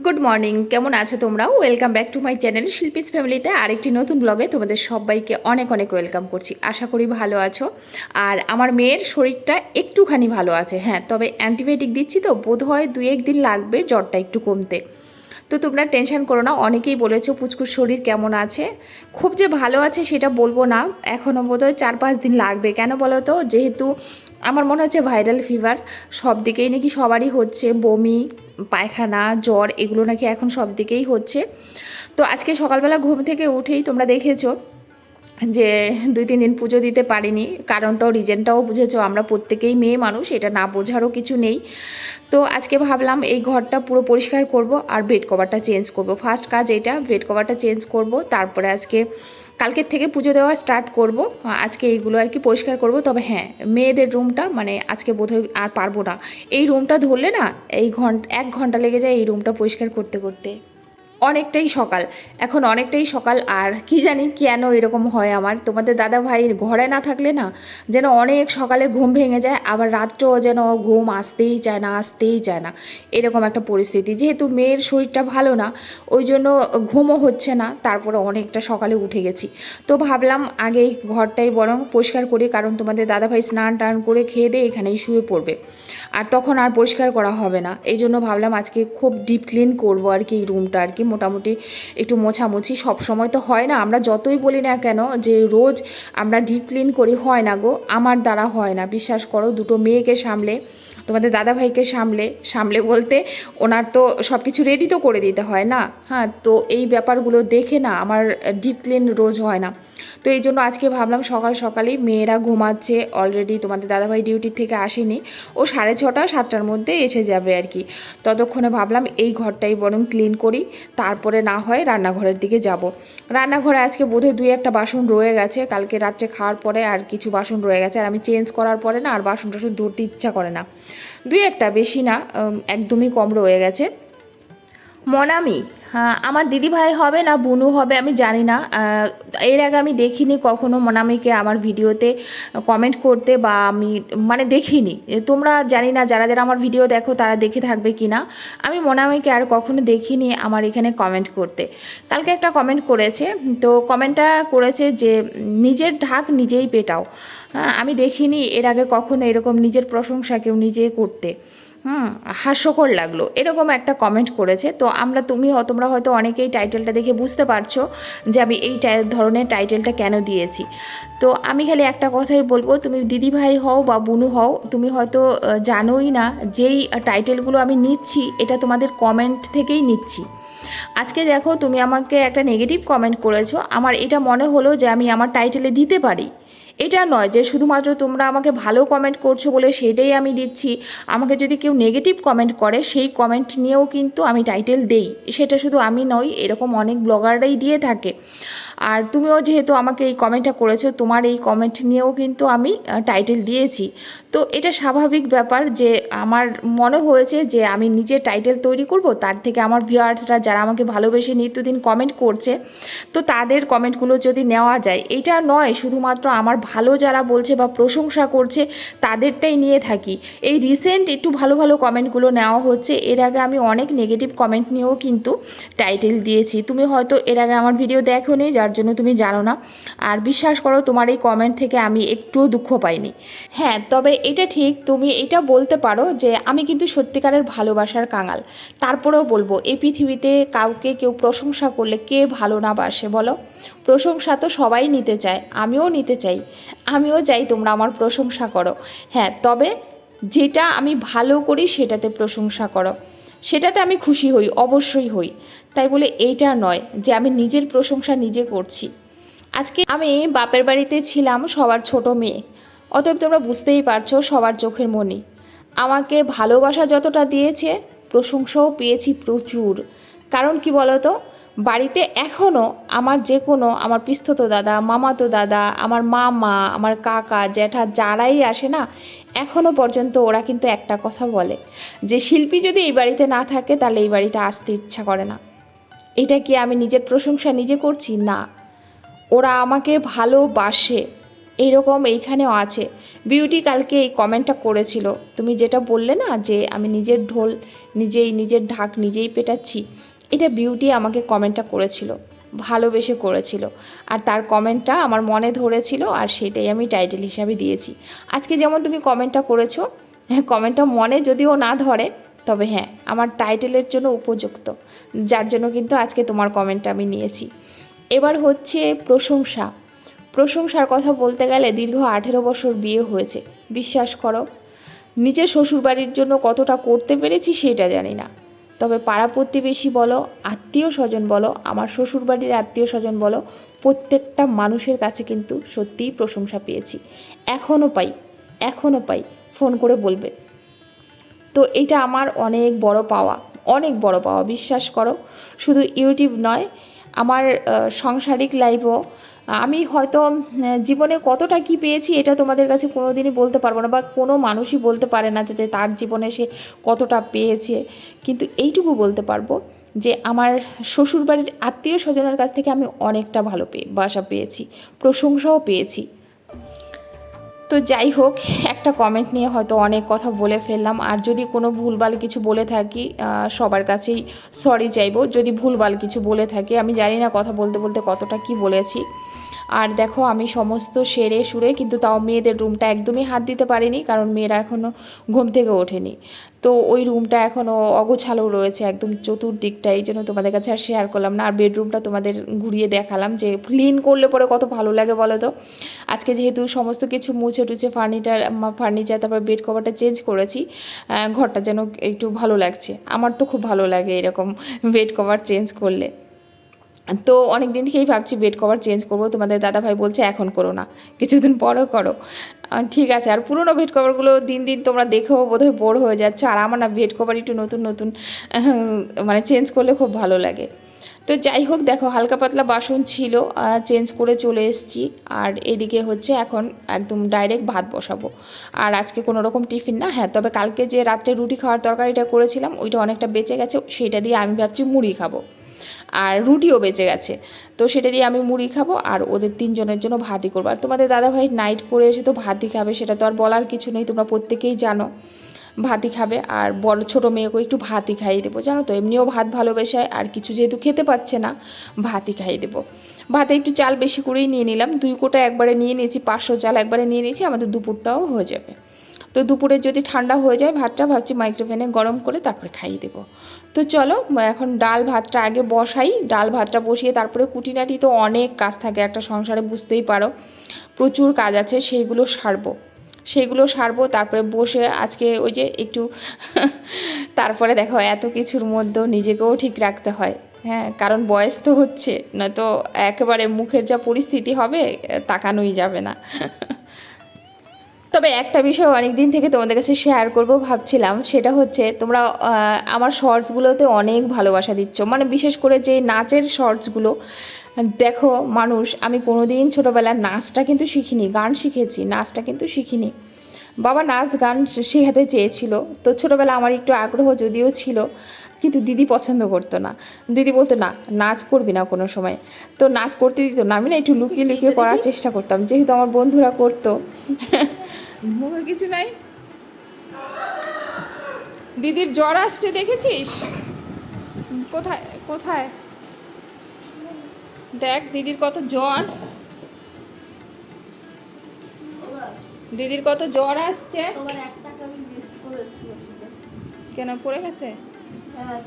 Good morning কেমন আছো তোমরা welcome back to my channel Shilpi's ফ্যামিলিতে আরেকটি নতুন ব্লগে তোমাদের সবাইকে অনেক অনেক ওয়েলকাম করছি। আশা করি ভালো আছো। আর আমার মেয়ের শরীরটা একটুখানি ভালো আছে হ্যাঁ তবে অ্যান্টিবায়োটিক দিচ্ছি তো বোধ হয় দু একদিন লাগবে জ্বরটা একটু কমতে। তো তোমরা টেনশন করো না, অনেকেই বলেছ পুচকুর শরীর কেমন আছে? খুব যে ভালো আছে সেটা বলব না এখনও বোধহয় চার পাঁচ দিন লাগবে। কেন বলো তো? যেহেতু আমার মনে হচ্ছে ভাইরাল ফিভার সব দিকেই নাকি সবারই হচ্ছে, বমি, পায়খানা, জ্বর, এগুলো নাকি এখন সব দিকেই হচ্ছে। তো আজকে সকালবেলা ঘুম থেকে উঠেই তোমরা দেখেছ যে দুই, তিন দিন পুজো দিতে পারিনি, কারণটাও রিজেনটাও বুঝেছ, আমরা প্রত্যেকেই মেয়ে মানুষ, এটা না বোঝারও কিছু নেই। তো আজকে ভাবলাম এই ঘরটা পুরো পরিষ্কার করব আর বেড কভারটা চেঞ্জ করব। ফার্স্ট কাজ এটা বেড কভারটা চেঞ্জ করব, তারপরে আজকে, কালকের থেকে পুজো দেওয়া স্টার্ট করব। আজকে এইগুলো আর কি পরিষ্কার করব, তবে হ্যাঁ মেয়েদের রুমটা মানে আজকে বোধহয় আর পারব না। এই রুমটা ধরলে না, এই ঘণ্টা, এক ঘণ্টা লেগে যায় এই রুমটা পরিষ্কার করতে করতে। অনেকটাই সকাল। এখন অনেকটাই সকাল, আর কি জানি কেন এরকম হয় আমার। তোমাদের দাদা ভাই ঘরে না থাকলে না, যেন অনেক সকালে ঘুম ভেঙে যায়, আবার রাত্রেও যেন ঘুম আসতেই চায় না, আসতেই চায় না। এরকম একটা পরিস্থিতি। যেহেতু মেয়ের শরীরটা ভালো না, ওই জন্য ঘুমও হচ্ছে না, তারপরে অনেকটা সকালে উঠে গেছি। তো ভাবলাম আগে ঘরটাই বরং পরিষ্কার করি, কারণ তোমাদের দাদাভাই স্নান টান করে খেয়ে দিয়ে এখানেই শুয়ে পড়বে। আর তখন আর পরিষ্কার করা হবে না। এই জন্য ভাবলাম আজকে খুব ডিপ ক্লিন করব আর কি রুমটা আর কি। মোটামুটি একটু মোছামুছি সব সময় তো হয় না। আমরা যতই বলি না কেন যে রোজ আমরা ডিপ ক্লিন করি, হয় না গো। আমার দ্বারা হয় না। বিশ্বাস করো, দুটো মেয়েকে সামলে, তোমাদের দাদাভাইকে সামলে সামলে বলতে ওনার তো সব কিছু রেডি তো করে দিতে হয় না। হ্যাঁ তো এই ব্যাপারগুলো দেখে না আমার ডিপ ক্লিন রোজ হয় না। তো এই জন্য আজকে ভাবলাম সকাল সকালেই মেয়েরা ঘুমাচ্ছে অলরেডি তোমাদের দাদাভাই ডিউটি থেকে আসেনি। ও সাড়ে ছটা, সাতটার মধ্যে এসে যাবে আর কি। ততক্ষণে ভাবলাম এই ঘরটাই বরং ক্লিন করি, তারপরে না হয় রান্নাঘরের দিকে যাব। রান্নাঘরে আজকে বোধহয় দুই একটা বাসন রয়ে গেছে, কালকে রাত্রে খাওয়ার পরে আর কিছু বাসন রয়ে গেছে। আর আমি চেঞ্জ করার পরে না আর বাসন টাসন ধরতে ইচ্ছা করে না। দুই একটা বেশি না একদমই কম রয়ে গেছে। মনামি হ্যাঁ আমার দিদি ভাই হবে না বুনু হবে আমি জানি না এর আগে আমি দেখিনি কখনো মনামিকে আমার ভিডিওতে কমেন্ট করতে বা আমি মানে দেখিনি। তোমরা জানি না, যারা যারা আমার ভিডিও দেখো তারা দেখে থাকবে কি না। আমি মনামিকে আর কখনো দেখিনি আমার এখানে কমেন্ট করতে। কালকে একটা কমেন্ট করেছে, তো কমেন্টটা করেছে যে, নিজের ঢাক নিজেই পেটাও। আমি দেখিনি এর আগে কখনো এরকম নিজের প্রশংসা কেউ নিজে করতে। হুম, হাস্যকর লাগল। এরকম একটা কমেন্ট করেছে। তো আমরা তুমি তোমরা হয়তো অনেকেই টাইটেলটা দেখে বুঝতে পারছ যে আমি এই ধরনের টাইটেলটা কেন দিয়েছি। তো আমি খালি একটা কথাই বলব, তুমি দিদি ভাই হও বা বুনু হও, তুমি হয়তো জানোই না যেই টাইটেলগুলো আমি নিচ্ছি, এটা তোমাদের কমেন্ট থেকেই নিচ্ছি। আজকে দেখো, তুমি আমাকে একটা নেগেটিভ কমেন্ট করেছ। আমার এটা মনে হলো যে আমি আমার টাইটেলে দিতে পারি। এটা নয় যে শুধুমাত্র তোমরা আমাকে ভালো কমেন্ট করছ বলে সেটাই আমি দিচ্ছি। আমাকে যদি কেউ নেগেটিভ কমেন্ট করে, সেই কমেন্ট নিয়েও কিন্তু আমি টাইটেল দেই। সেটা শুধু আমি নই, এরকম অনেক ব্লগাররাই দিয়ে থাকে। আর তুমিও যেহেতু আমাকে এই কমেন্টটা করেছ, তোমার এই কমেন্ট নিয়েও কিন্তু আমি টাইটেল দিয়েছি। তো এটা স্বাভাবিক ব্যাপার যে আমার মনে হয়েছে যে আমি নিজে টাইটেল তৈরি করব, তার থেকে আমার ভিউয়ার্সরা যারা আমাকে ভালোবেসে নিত্যদিন কমেন্ট করছে, তো তাদের কমেন্টগুলো যদি নেওয়া যায়, এটা নয় শুধুমাত্র আমার ভালো যারা বলছে বা প্রশংসা করছে, তাদেরটাই নিয়ে থাকি। এই রিসেন্ট একটু ভালো ভালো কমেন্টগুলো নেওয়া হচ্ছে। এর আগে আমি অনেক নেগেটিভ কমেন্ট নিয়েও কিন্তু টাইটেল দিয়েছি। তুমি হয়তো এর আগে আমার ভিডিও দেখো নি যার জন্য তুমি জানো না। আর বিশ্বাস করো, তোমার এই কমেন্ট থেকে আমি একটুও দুঃখ পাইনি। হ্যাঁ তবে এটা ঠিক, তুমি এটা বলতে পারো যে আমি কিন্তু সত্যিকারের ভালোবাসার কাঙাল। তারপরেও বলব, এই পৃথিবীতে কাউকে কেউ প্রশংসা করলে কে ভালো না বাসে, বলো? প্রশংসা তো সবাই নিতে চায়, আমিও নিতে চাই, আমিও চাই তোমরা আমার প্রশংসা করো। হ্যাঁ তবে যেটা আমি ভালো করি সেটাতে প্রশংসা করো। সেটাতে আমি খুশি হই, অবশ্যই হই। তাই বলে এইটা নয় যে আমি নিজের প্রশংসা নিজে করছি। আজকে আমি বাপের বাড়িতে ছিলাম সবার ছোট মেয়ে। অতএব তোমরা বুঝতেই পারছ সবার চোখের মনি। আমাকে ভালোবাসা যতটা দিয়েছে, প্রশংসাও পেয়েছি প্রচুর। কারণ কি বলো তো বাড়িতে এখনও আমার যে কোনো, আমার পিস্তত দাদা, মামাতো দাদা, আমার মামা, আমার কাকা, জ্যাঠা যারাই আসে না এখনও পর্যন্ত ওরা কিন্তু একটা কথা বলে, যে শিল্পী যদি এই বাড়িতে না থাকে তাহলে এই বাড়িতে আসতে ইচ্ছা করে না। এটা কি আমি নিজের প্রশংসা নিজে করছি? না। ওরা আমাকে ভালোবাসে। এইরকম এইখানেও আছে। বিউটি কালকে এই কমেন্টটা করেছিল। তুমি যেটা বললে না যে আমি নিজের ঢোল নিজেই, নিজের ঢাক নিজেই পেটাচ্ছি এটা বিউটি আমাকে কমেন্টটা করেছিল, ভালোবেসে করেছিল। আর তার কমেন্টটা আমার মনে ধরেছিল আর সেটাই আমি টাইটেল হিসাবে দিয়েছি। আজকে যেমন তুমি কমেন্টটা করেছ হ্যাঁ কমেন্টটা মনে যদিও না ধরে, তবে হ্যাঁ আমার টাইটেলের জন্য উপযুক্ত, যার জন্য কিন্তু আজকে তোমার কমেন্টটা আমি নিয়েছি। এবার হচ্ছে প্রশংসা। প্রশংসার কথা বলতে গেলে দীর্ঘ আঠেরো বছর বিয়ে হয়েছে, বিশ্বাস করো। নিজের শ্বশুরবাড়ির জন্য কতটা করতে পেরেছি সেটা জানি না। তবে পাড়া প্রতিবেশী বলো, আত্মীয় স্বজন বলো, আমার শ্বশুরবাড়ির আত্মীয় স্বজন বলো, প্রত্যেকটা মানুষের কাছে কিন্তু সত্যিই প্রশংসা পেয়েছি। এখনও পাই এখনও পাই, ফোন করে বলবে। তো এটা আমার অনেক বড় পাওয়া, অনেক বড় পাওয়া, বিশ্বাস করো। শুধু ইউটিউব নয়, আমার সাংসারিক লাইফও আমি হয়তো জীবনে কতটা কি পেয়েছি এটা তোমাদের কাছে কোনো দিনই বলতে পারব না বা কোনো মানুষই বলতে পারে না যে তার জীবনে সে কতটা পেয়েছে। কিন্তু এইটুকু বলতে পারব যে আমার শ্বশুরবাড়ির আত্মীয় স্বজনের কাছ থেকে আমি অনেকটা ভালো পেয়ে বাসা পেয়েছি, প্রশংসাও পেয়েছি। তো যাই হোক, একটা কমেন্ট নিয়ে হয়তো অনেক কথা বলে ফেললাম। আর যদি কোনো ভুলভাল কিছু বলে থাকি সবার কাছেই সরি চাইব। যদি ভুলভাল কিছু বলে থাকি, আমি জানি না কথা বলতে বলতে কতটা কি বলেছি। আর দেখো, আমি সমস্ত সেরে সুরে কিন্তু তাও মেয়েদের রুমটা একদমই হাত দিতে পারিনি, কারণ মেয়েরা এখনও ঘুম থেকে ওঠেনি। তো ওই রুমটা এখনও অগোছালো রয়েছে, একদম চতুর্দিকটা এই জন্য তোমাদের কাছে আর শেয়ার করলাম না। আর বেডরুমটা তোমাদের ঘুরিয়ে দেখালাম যে ক্লিন করলে পরে কত ভালো লাগে বলো তো? আজকে যেহেতু সমস্ত কিছু মুছে টুছে ফার্নিচার ফার্নিচার তারপর বেড কভারটা চেঞ্জ করেছি ঘরটা যেন একটু ভালো লাগছে। আমার তো খুব ভালো লাগে এরকম বেড কভার চেঞ্জ করলে। তো অনেক দিন থেকেই ভাবছি বেড কভার চেঞ্জ করব। তোমাদের দাদাভাই বলছে, এখন করো না, কিছুদিন পরও করো। ঠিক আছে, আর পুরোনো বেড কভারগুলো দিন দিন তোমরা দেখেও বোধহয় বোর হয়ে যাচ্ছ, আর আমার না বেড কভার একটু নতুন নতুন মানে চেঞ্জ করলে খুব ভালো লাগে। তো যাই হোক, দেখো, হালকা পাতলা বাসন ছিল চেঞ্জ করে চলে এসেছি, আর এদিকে হচ্ছে এখন একদম ডাইরেক্ট ভাত বসাবো। আর আজকে কোনো রকম টিফিন না হ্যাঁ তবে কালকে যে রাত্রে রুটি খাওয়ার তরকারিটা করেছিলাম, ওইটা অনেকটা বেঁচে গেছে সেটা দিয়ে আমি ভাবছি মুড়ি খাব। আর রুটিও বেঁচে গেছে। তো সেটা দিয়ে আমি মুড়ি খাব আর ওদের তিনজনের জন্য ভাতই করব। আর তোমাদের দাদাভাই নাইট করে এসে তো ভাতই খাবে, সেটা তো আর বলার কিছু নেই, তোমরা প্রত্যেকেই জানো। ভাতই খাবে আর বড় ছোটো মেয়েকেও একটু ভাতই খাইয়ে দেবো, জানো তো? এমনিও ভাত ভালোবেসায় আর কিছু যেহেতু খেতে পাচ্ছে না, ভাতই খাইয়ে দেবো। ভাতে একটু চাল বেশি করেই নিয়ে নিলাম, দুই কোটা একবারে নিয়ে নিয়েছি, পাঁচশো চাল একবারে নিয়ে নিয়েছি, আমাদের দুপুরটাও হয়ে যাবে। তো দুপুরে যদি ঠান্ডা হয়ে যায় ভাতটা, ভাবছি মাইক্রোওভেনে গরম করে তারপরে খাইয়ে দেবো। তো চলো এখন ডাল ভাতটা আগে বসাই। ডাল ভাতটা বসিয়ে তারপরে কুটিনাটি তো অনেক কাজ থাকে একটা সংসারে, বুঝতেই পারো। প্রচুর কাজ আছে, সেইগুলো সারবো। সেগুলো সারবো, তারপরে বসে আজকে ওই যে একটু তারপরে দেখো এত কিছুর মধ্যেও নিজেকেও ঠিক রাখতে হয়। হ্যাঁ কারণ বয়স তো হচ্ছে, নয়তো একেবারে মুখের যা পরিস্থিতি হবে, তাকানোই যাবে না। তবে একটা বিষয় অনেক দিন থেকে তোমাদের কাছে শেয়ার করব ভাবছিলাম সেটা হচ্ছে তোমরা আমার শর্টসগুলোতে অনেক ভালোবাসা দিচ্ছ। মানে বিশেষ করে যে নাচের শর্টসগুলো দেখো মানুষ আমি কোনোদিন ছোটোবেলার নাচটা কিন্তু শিখিনি গান শিখেছি নাচটা কিন্তু শিখিনি। বাবা নাচ গান শেখাতে চেয়েছিল তো ছোটোবেলা আমার একটু আগ্রহ যদিও ছিল কিন্তু দিদি পছন্দ করতো না। দিদি বলতো না নাচ করবি না কোনো সময়। তো নাচ করতে দিত না আমি না একটু লুকিয়ে লুকিয়ে করার চেষ্টা করতাম যেহেতু আমার বন্ধুরা করতো। মুখে কিছু নাই। দিদির জ্বর আসছে দেখেছিস? কোথায় কোথায়? দেখ দিদির কত জ্বর। দিদির কত জ্বর আসছে। কেন পড়ে গেছে? হ্যাঁ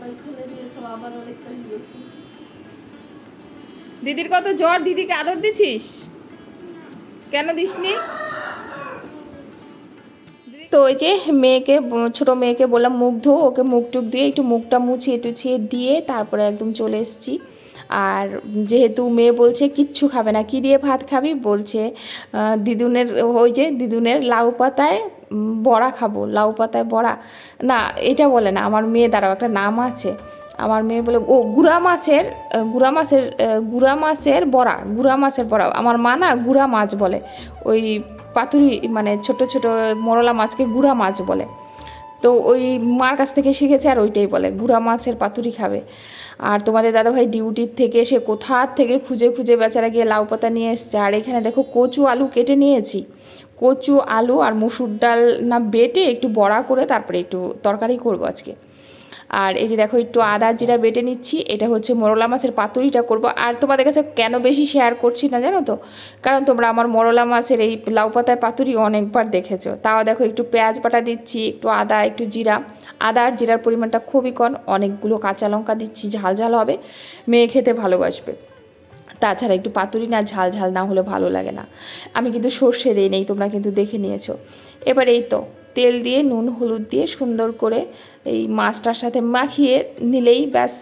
দিদির কত জ্বর দিদিকে আদর দিছিস? কেন দিসনি? তো ওই যে মেয়েকে, ছোট মেয়েকে বললাম মুখ ধো, ওকে মুখ টুক দিয়ে একটু মুখটা মুছিয়ে টুছিয়ে দিয়ে তারপরে একদম চলে এসেছি। আর যেহেতু মেয়ে বলছে কিচ্ছু খাবে না, কি দিয়ে ভাত খাবি? বলছে দিদুনের ওই যে দিদুনের লাউ পাতায় বড়া খাব, লাউ পাতায় বড়া। না, এটা বলে না, আমার মেয়ে দ্বারাও একটা নাম আছে। আমার মেয়ে বলে, ও গুড়া মাছের গুড়া মাছের গুড়া মাছের বড়া, গুড়া মাছের বড়া। আমার মা না গুড়া মাছ বলে। ওই পাতুরি মানে ছোট ছোট মরলা মাছকে গুড়া মাছ বলে। তো ওই মার কাছ থেকে শিখেছে আর ওইটাই বলে, গুড়া মাছের পাতুরি খাবে। আর তোমাদের দাদাভাই ডিউটির থেকে সে কোথার থেকে খুঁজে খুঁজে বেচারা গিয়ে লাউ পাতা নিয়ে এসছে। আর এখানে দেখো কচু আলু কেটে নিয়েছি। কচু, আলু আর মুসুর ডাল না বেটে একটু বড়া করে তারপরে একটু তরকারি করব আজকে। আর এই যে দেখো, একটু আদা জিরা বেটে নিচ্ছি। এটা হচ্ছে মরলা মাছের পাতুরিটা করব। আর তোমাদের কাছে কেন বেশি শেয়ার করছি না জানো তো? কারণ তোমরা আমার মরলা মাছের এই লাউ পাতায় পাতুরি অনেকবার দেখেছ। তাও দেখো, একটু পেঁয়াজ বাটা দিচ্ছি, একটু আদা, একটু জিরা। আদা আর জিরার পরিমাণটা খুবই কম। অনেকগুলো কাঁচা লঙ্কা দিচ্ছি, ঝাল ঝাল হবে। মেয়ে খেতে ভালোবাসবে। তাছাড়া একটু পাতুরি না, ঝাল ঝাল না হলে ভালো লাগে না। আমি কিন্তু সর্ষে দিই নেই, তোমরা কিন্তু দেখে নিয়েছো। এবার এই তো তেল দিয়ে, নুন, হলুদ দিয়ে সুন্দর করে এই মাছটার সাথে মাখিয়ে নিলেই ব্যাস।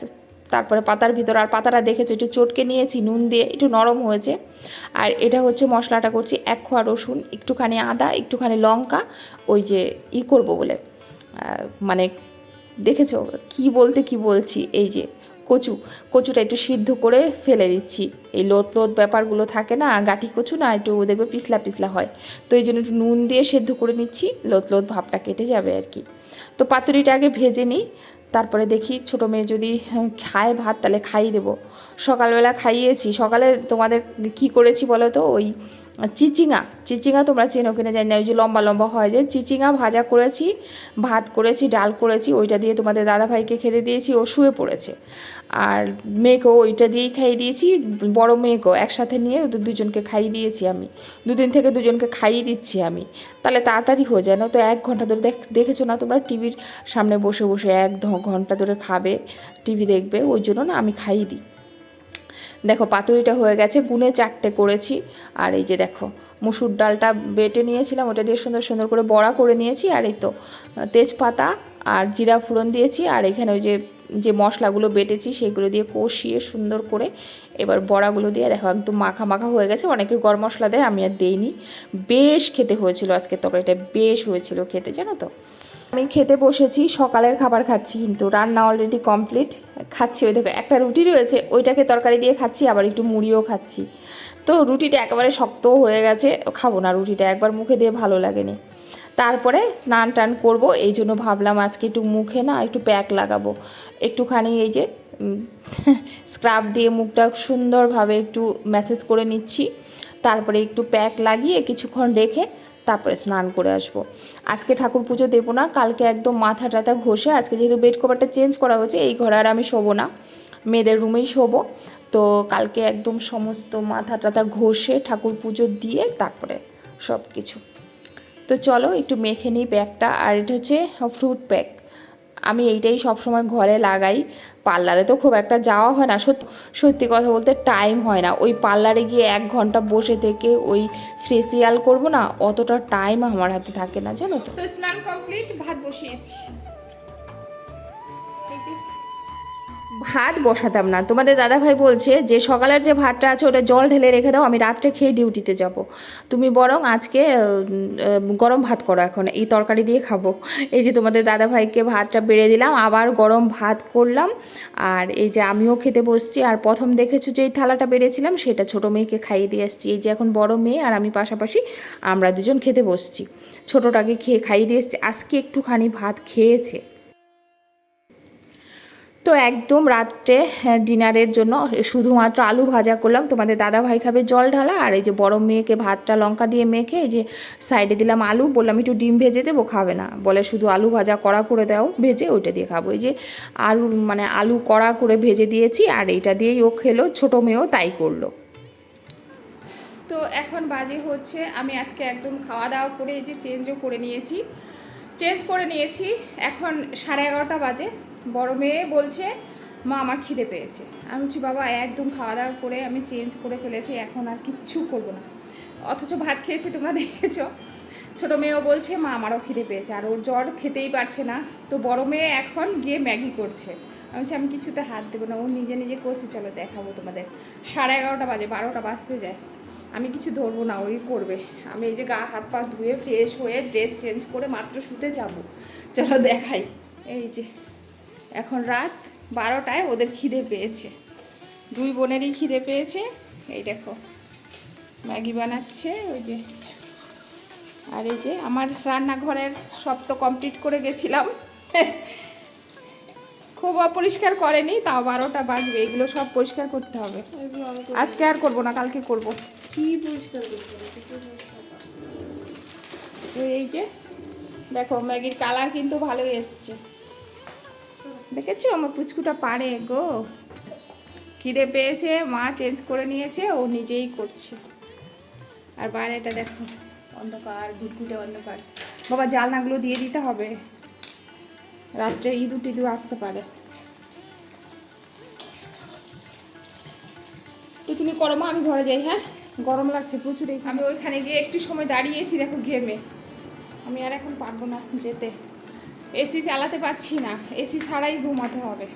তারপরে পাতার ভিতর, আর পাতাটা দেখেছ? একটু চটকে নিয়েছি, নুন দিয়ে একটু নরম হয়েছে। আর এটা হচ্ছে মশলাটা করছি এক খোয়া রসুন, একটুখানি আদা, একটুখানি লঙ্কা, ওই যে ই করব বলে। মানে দেখেছ? কি বলতে কি বলছি? এই যে কচু, কচুটা একটু সিদ্ধ করে ফেলে দিচ্ছি। এই লোত লোত ব্যাপারগুলো থাকে না, গাঁটি কচু না, একটু দেখবে পিছলা পিছলা হয়। তো এই জন্য একটু নুন দিয়ে সেদ্ধ করে নিচ্ছি, লোত লোত ভাবটা কেটে যাবে আর কি। তো পাতুরিটা আগে ভেজে নিই, তারপরে দেখি ছোটো মেয়ে যদি খায় ভাত তাহলে খাইয়ে দেবো। সকালবেলা খাইয়েছি, সকালে তোমাদের কি করেছি বলো তো? ওই চিচিঙা। চিচিঙা তোমরা চেনো কিনা জানি না, ওই যে লম্বা লম্বা হয় যে, চিচিঙা ভাজা করেছি, ভাত করেছি, ডাল করেছি, ওইটা দিয়ে তোমাদের দাদাভাইকে খেতে দিয়েছি, ও শুয়ে পড়েছে। আর মেয়েকেও ওইটা দিয়েই খাইয়ে দিয়েছি, বড় মেয়েকেও একসাথে নিয়ে ওদের দুজনকে খাইয়ে দিয়েছি আমি। দুদিন থেকে দুজনকে খাইয়ে দিচ্ছি আমি। তাহলে তাড়াতাড়ি হয়ে যায় না তো এক ঘণ্টা ধরে দেখ, দেখেছ না তোমরা, টিভির সামনে বসে বসে এক ঘণ্টা ধরে খাবে, টিভি দেখবে, ওই জন্য না আমি খাইয়ে দিই। দেখো, পাতুরিটা হয়ে গেছে, গুনে চারটে করেছি। আর এই যে দেখো, মুসুর ডালটা বেটে নিয়েছিলাম, ওটা দিয়ে সুন্দর সুন্দর করে বড়া করে নিয়েছি। আর এই তো, তেজপাতা আর জিরা ফোড়ন দিয়েছি। আর এখানে ওই যে যে মশলাগুলো বেটেছি, সেগুলো দিয়ে কষিয়ে সুন্দর করে এবার বড়াগুলো দিয়ে দেখো, একদম মাখা মাখা হয়ে গেছে। অনেকে গরম মশলা দেয়, আমি আর দেইনি। বেশ খেতে হয়েছিল আজকে তরকারিটা, বেশ হয়েছিল খেতে, জানো তো? আমি খেতে বসেছি, সকালের খাবার খাচ্ছি কিন্তু রান্না অলরেডি কমপ্লিট খাচ্ছি, ওই দেখো একটা রুটি রয়েছে, ওইটাকে তরকারি দিয়ে খাচ্ছি, আবার একটু মুড়িও খাচ্ছি। তো রুটিটা একেবারে শক্তও হয়ে গেছে, খাব না রুটিটা, একবার মুখে দিয়ে ভালো লাগেনি। তারপরে স্নান টান করব, এই জন্য ভাবলাম আজকে একটু মুখে না একটু প্যাক লাগাবো। একটুখানি এই যে স্ক্রাব দিয়ে মুখটা সুন্দরভাবে একটু ম্যাসেজ করে নিচ্ছি। তারপরে একটু প্যাক লাগিয়ে কিছুক্ষণ রেখে তারপরে স্নান করে আসব। আজকে ঠাকুর পুজো দেবো না, কালকে একদম মাথা টাথা ঘষে, আজকে যেহেতু বেড কভারটা চেঞ্জ করা হয়েছে, এই ঘরে আর আমি শোবো না। মেয়েদের রুমেই শোবো। তো কালকে একদম সমস্ত মাথা টাথা ঘষে ঠাকুর পুজো দিয়ে তারপরে সব কিছু তো চলো একটু মেখে নিই প্যাকটা আর এটা হচ্ছে ফ্রুট প্যাক আমি এইটাই সবসময় ঘরে লাগাই। পার্লারে তো খুব একটা যাওয়া হয় না। সত্যি কথা বলতে টাইম হয় না। ওই পার্লারে গিয়ে এক ঘণ্টা বসে থেকে ওই ফেসিয়াল করব না, অতটা টাইম আমার হাতে থাকে না, জানো তো? স্নান কমপ্লিট ভাত বসিয়েছি। ভাত বসাতাম না। তোমাদের দাদাভাই বলছে যে সকালের যে ভাতটা আছে ওটা জল ঢেলে রেখে দাও, আমি রাত্রে খেয়ে ডিউটিতে যাব। তুমি বরং আজকে গরম ভাত করো এখন, এই তরকারি দিয়ে খাব। এই যে তোমাদের দাদাভাইকে ভাতটা বেড়ে দিলাম, আবার গরম ভাত করলাম, আর এই যে আমিও খেতে বসছি, আর প্রথম দেখেছ যে এই থালাটা বেড়েছিলাম, সেটা ছোট মেয়েকে খাইয়ে দিয়ে আসছি। এই যে এখন বড় মেয়ে আর আমি পাশাপাশি আমরা দুজন খেতে বসছি। ছোটোটাকে খেয়ে খাইয়ে দিয়ে এসছি, আজকে একটুখানি ভাত খেয়েছে। তো একদম রাত্রে হ্যাঁ, ডিনারের জন্য শুধুমাত্র আলু ভাজা করলাম। তোমাদের দাদা ভাই খাবে জল ঢালা আর এই যে বড় মেয়েকে ভাতটা লঙ্কা দিয়ে মেখে এই যে সাইডে দিলাম আলু বললাম একটু ডিম ভেজে দেবো খাবে না। বলে শুধু আলু ভাজা কড়া করে দাও ভেজে ওইটা দিয়ে খাব। এই যে আলু মানে আলু কড়া করে ভেজে দিয়েছি আর এইটা দিয়েই ও খেলো ছোটো মেয়েও তাই করল। তো এখন বাজে হচ্ছে আমি আজকে একদম খাওয়া দাওয়া করে এই যে চেঞ্জও করে নিয়েছি। চেঞ্জ করে নিয়েছি এখন সাড়ে এগারোটা বাজে। বড় মেয়ে বলছে, মা, আমার খিদে পেয়েছে। আমি বলছি, বাবা, একদম খাওয়া দাওয়া করে আমি চেঞ্জ করে ফেলেছি, এখন আর কিচ্ছু করব না। অথচ ভাত খেয়েছি তোমরা দেখেছ। ছোটো মেয়েও বলছে, মা, আমারও খিদে পেয়েছে। আর ওর জ্বর খেতেই পারছে না। তো বড় মেয়ে এখন গিয়ে ম্যাগি করছে। আমি বলছি, আমি কিছুতে হাত দেবো না। ও নিজে নিজে করছে, চলো দেখাবো তোমাদের। সাড়ে এগারোটা বাজে, বারোটা বাজতে যায়। আমি কিছু ধরবো না, ওই করবে। আমি এই যে গা, হাত, পা ধুয়ে ফ্রেশ হয়ে ড্রেস চেঞ্জ করে মাত্র শুতে যাব। চলো দেখাই। এই যে এখন রাত বারোটায় ওদের খিদে পেয়েছে। দুই বোনেরই খিদে পেয়েছে। এই দেখো ম্যাগি বানাচ্ছে ওই যে। আর এই যে আমার রান্নাঘরের সব তো কমপ্লিট করে গেছিলাম। খুব অপরিষ্কার করেনি তাও বারোটা বাজবে এগুলো সব পরিষ্কার করতে হবে। আজকে আর করব না কালকে করব। কি পরিষ্কার এই যে দেখো ম্যাগির কালার কিন্তু ভালোই এসছে। দেখেছ? আমার পুচকুটা পারে গো। খিদে পেয়েছে মা চেঞ্জ করে নিয়েছে ও নিজেই করছে। আর বাইরেটা দেখো অন্ধকার ঘুটঘুটে অন্ধকার। বাবা জালনাগুলো দিয়ে দিতে হবে। রাত্রে ইঁদুর টিদুর আসতে পারে। তো তুমি করো মা আমি ঘরে যাই হ্যাঁ? গরম লাগছে প্রচুর আমি ওইখানে গিয়ে একটু সময় দাঁড়িয়েছি দেখো ঘেমে। আমি আর এখন পারব না যেতে। এসি চালাতে পারছি না। এসি ছাড়াই ঘুমাতে হবে।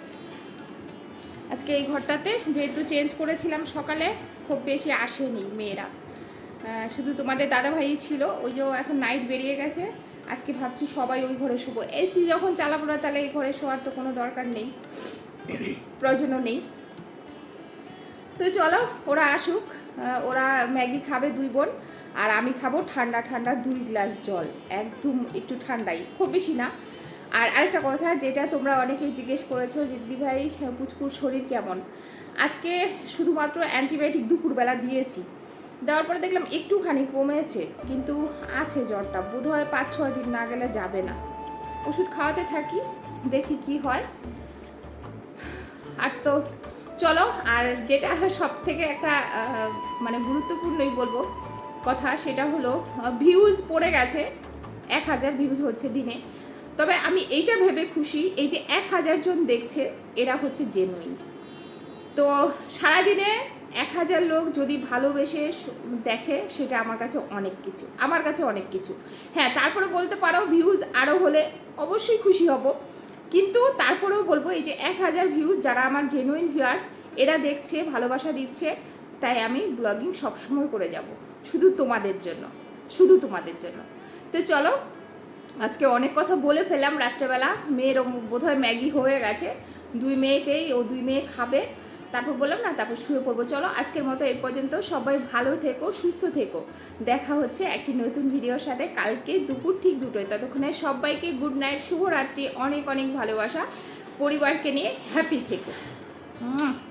আজকে এই ঘরটাতে যেহেতু চেঞ্জ করেছিলাম সকালে, খুব বেশি আসেনি মেয়েরা। শুধু তোমাদের দাদাভাই ছিল, ওই যে এখন নাইট বেরিয়ে গেছে। আজকে ভাবছি সবাই ওই ঘরে শুবো। এসি যখন চালাবো না, তাহলে এই ঘরে শোয়ার তো কোনো দরকার নেই। প্রয়োজনও নেই। তো চলো, ওরা আসুক। ওরা ম্যাগি খাবে দুই বোন, আর আমি খাব ঠান্ডা ঠান্ডা দুই গ্লাস জল। একদম একটু ঠান্ডাই। খুব বেশি না আর আরেকটা কথা যেটা তোমরা অনেকেই জিজ্ঞেস করেছ যে দিদি ভাই পুচকুর শরীর কেমন? আজকে শুধুমাত্র অ্যান্টিবায়োটিক দুপুরবেলা দিয়েছি। দেওয়ার পরে দেখলাম একটুখানি কমেছে, কিন্তু আছে জ্বরটা। বোধহয় পাঁচ ছয় দিন না গেলে যাবে না। ওষুধ খাওয়াতে থাকি, দেখি কি হয়। আর তো চলো, আর যেটা সব থেকে একটা মানে গুরুত্বপূর্ণই বলব কথা, সেটা হলো ভিউজ পড়ে গেছে, এক হাজার ভিউজ হচ্ছে দিনে। তবে আমি এইটা ভেবে খুশি, এই যে এক হাজার জন দেখছে, এরা হচ্ছে জেনুইন। তো সারাদিনে এক হাজার লোক যদি ভালোবেসে দেখে, সেটা আমার কাছে অনেক কিছু, আমার কাছে অনেক কিছু। হ্যাঁ তারপরে বলতে পারো ভিউজ আরও হলে অবশ্যই খুশি হব। কিন্তু তারপরেও বলব, এই যে এক হাজার ভিউজ যারা আমার জেনুইন ভিউয়ার্স এরা দেখছে, ভালোবাসা দিচ্ছে, তাই আমি ব্লগিং সবসময় করে যাব। শুধু তোমাদের জন্য, শুধু তোমাদের জন্য। তো চলো আজকে অনেক কথা বলে ফেললাম রাত্রেবেলা। মেয়ের বোধহয় ম্যাগি হয়ে গেছে। দুই মেয়েকেই ও দুই মেয়ে খাবে। তারপর বললাম, না, তারপর শুয়ে পড়ব। চলো, আজকের মতো এই পর্যন্ত। সবাই ভালো থেকো, সুস্থ থেকো। দেখা হচ্ছে একটি নতুন ভিডিওর সাথে কালকে দুপুর ঠিক দুটোয়। ততক্ষণে সবাইকে গুড নাইট, শুভরাত্রি, অনেক অনেক ভালোবাসা। পরিবারকে নিয়ে হ্যাপি থেকো। উম।